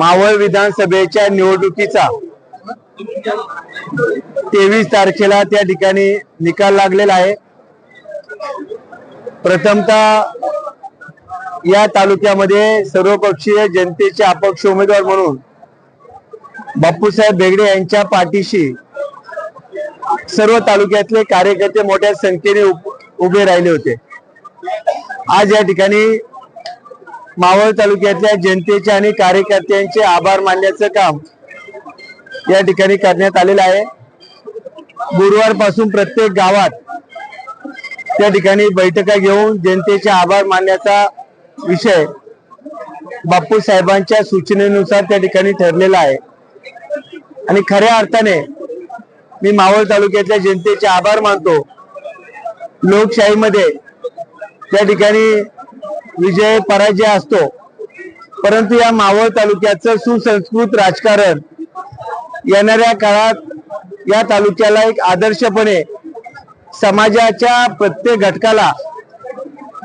मावळ विधानसभेच्या निवडणुकीचा तेवीस तारखेला त्या ठिकाणी निकाल लागलेला आहे. प्रथमतः या तालुक्यामध्ये सर्वपक्षीय जनतेचे अपक्ष उमेदवार म्हणून बापूसाहेब बेगडे यांच्या पाठीशी सर्व तालुक्यातले कार्यकर्ते मोठ्या संख्येने उभे राहिले होते. आज या ठिकाणी मावळ तालुक्यातल्या जनतेचे आणि कार्यकर्त्यांचे आभार मानण्याचं काम या ठिकाणी करण्यात आलेलं आहे. गुरुवारपासून प्रत्येक गावात त्या ठिकाणी बैठका घेऊन जनतेचे आभार मानण्याचा विषय बापू साहेबांच्या सूचनेनुसार त्या ठिकाणी ठरलेला आहे. आणि खऱ्या अर्थाने मी मावळ तालुक्यातल्या जनतेचे आभार मानतो. लोकशाहीमध्ये त्या ठिकाणी विजय पराजय असतो. परंतु या मावळ तालुक्याचं सुसंस्कृत राजकारण येणाऱ्या काळात या तालुक्याला एक आदर्शपणे समाजाच्या प्रत्येक घटकाला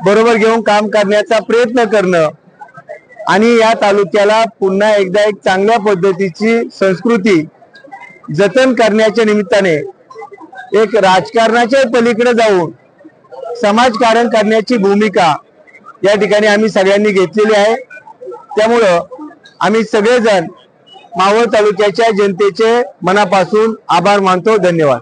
बरोबर घेऊन काम करण्याचा प्रयत्न करणं आणि या तालुक्याला पुन्हा एकदा एक चांगल्या पद्धतीची संस्कृती जतन करण्याच्या निमित्ताने एक राजकारणाच्या पलीकडे जाऊन समाजकारण करण्याची भूमिका या ठिकाणी आम्ही सगळ्यांनी घेतलेली आहे. त्यामुळं आम्ही सगळेजण मावळ तालुक्याच्या जनतेचे मनापासून आभार मानतो. धन्यवाद.